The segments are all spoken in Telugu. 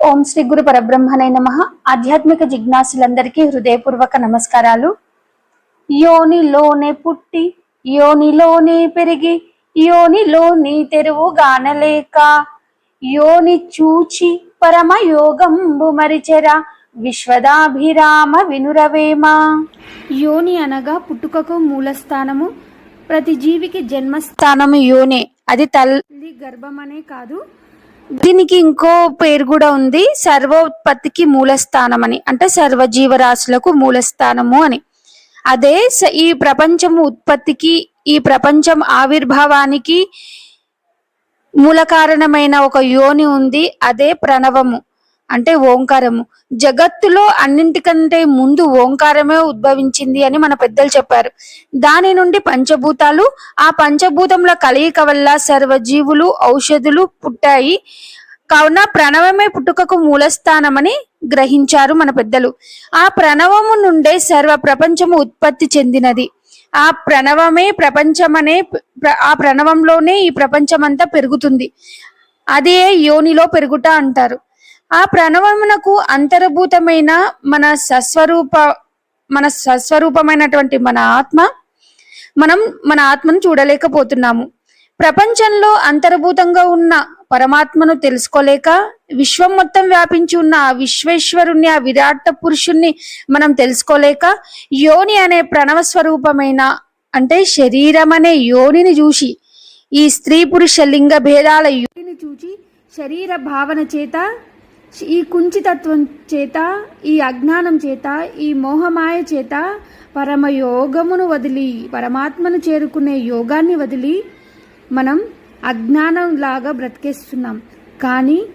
ఓం శ్రీ గురు పరబ్రహ్మణే నమ. ఆధ్యాత్మిక జిజ్ఞాసులందరికీ హృదయపూర్వక నమస్కారాలు. యోనిలోనే పుట్టి యోనిలోనే పెరిగి యోనిలోని తెరువు గానలేక యోని చూచి పరమ యోగంబు మరిచెరా విశ్వదాభిరామ వినురవేమ. యోని అనగా పుట్టుకకు మూలస్థానము ప్రతి జీవికి జన్మస్థానము యోనే. అది తల్లి గర్భమనే కాదు దీనికి ఇంకో పేరు కూడా ఉంది సర్వోత్పత్తికి మూలస్థానం అని అంటే సర్వ జీవరాశులకు మూలస్థానము అని. అదే స- ఈ ప్రపంచము ఉత్పత్తికి ఈ ప్రపంచం ఆవిర్భావానికి మూల కారణమైన ఒక యోని ఉంది అదే ప్రణవము. అంటే ఓంకారము. జగత్తులో అన్నింటికంటే ముందు ఓంకారమే ఉద్భవించింది అని మన పెద్దలు చెప్పారు. దాని నుండి పంచభూతాలు ఆ పంచభూతముల కలయిక వల్ల సర్వజీవులు ఔషధులు పుట్టాయి. కావున ప్రణవమే పుట్టుకకు మూలస్థానమని గ్రహించారు మన పెద్దలు. ఆ ప్రణవము నుండే సర్వ ప్రపంచము ఉత్పత్తి చెందినది. ఆ ప్రణవమే ప్రపంచమనే ఆ ప్రణవంలోనే ఈ ప్రపంచమంతా పెరుగుతుంది. అదే యోనిలో పెరుగుట అంటారు. ఆ ప్రణవమునకు అంతర్భూతమైన మన సస్వరూప మన సస్వరూపమైనటువంటి మన ఆత్మ మనం మన ఆత్మను చూడలేకపోతున్నాము. ప్రపంచంలో అంతర్భూతంగా ఉన్న పరమాత్మను తెలుసుకోలేక విశ్వం మొత్తం వ్యాపించి ఉన్న ఆ విశ్వేశ్వరుణ్ణి ఆ విరాట్ పురుషుణ్ణి మనం తెలుసుకోలేక యోని అనే ప్రణవ స్వరూపమైన అంటే శరీరం అనే యోనిని చూసి ఈ స్త్రీ పురుష లింగ భేదాల యోనిని చూచి శరీర భావన చేత ఈ కుంచితత్వం చేత ఈ అజ్ఞానం చేత ఈ మోహమాయ చేత పరమయోగమును వదిలి పరమాత్మను చేరుకునే యోగాన్ని వదిలి మనం అజ్ఞానం లాగా బ్రతికేస్తున్నాం. కానీ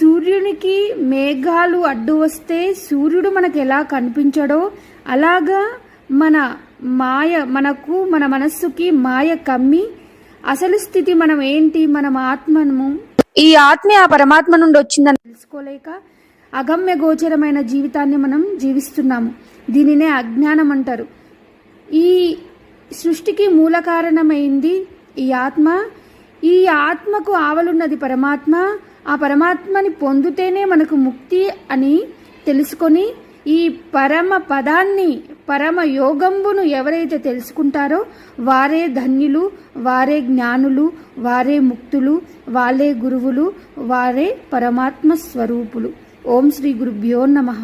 సూర్యునికి మేఘాలు అడ్డు వస్తే సూర్యుడు మనకు ఎలా కనిపించడో అలాగా మన మాయ మనకు మన మనస్సుకి మాయ కమ్మి అసలు స్థితి మనం ఏంటి మనం ఆత్మను ఈ ఆత్మ ఆ పరమాత్మ నుండి వచ్చిందని తెలుసుకోలేక అగమ్య గోచరమైన జీవితాన్ని మనం జీవిస్తున్నాము. దీనినే అజ్ఞానం అంటారు. ఈ సృష్టికి మూల కారణమైంది ఈ ఆత్మ. ఈ ఆత్మకు ఆవలున్నది పరమాత్మ. ఆ పరమాత్మని పొందితేనే మనకు ముక్తి అని తెలుసుకొని ఈ పరమ పదాన్ని పరమ యోగంబును ఎవరైతే తెలుసుకుంటారో వారే ధన్యులు వారే జ్ఞానులు వారే ముక్తులు వాళ్ళే గురువులు వారే పరమాత్మ స్వరూపులు. ఓం శ్రీ గురుభ్యో నమః.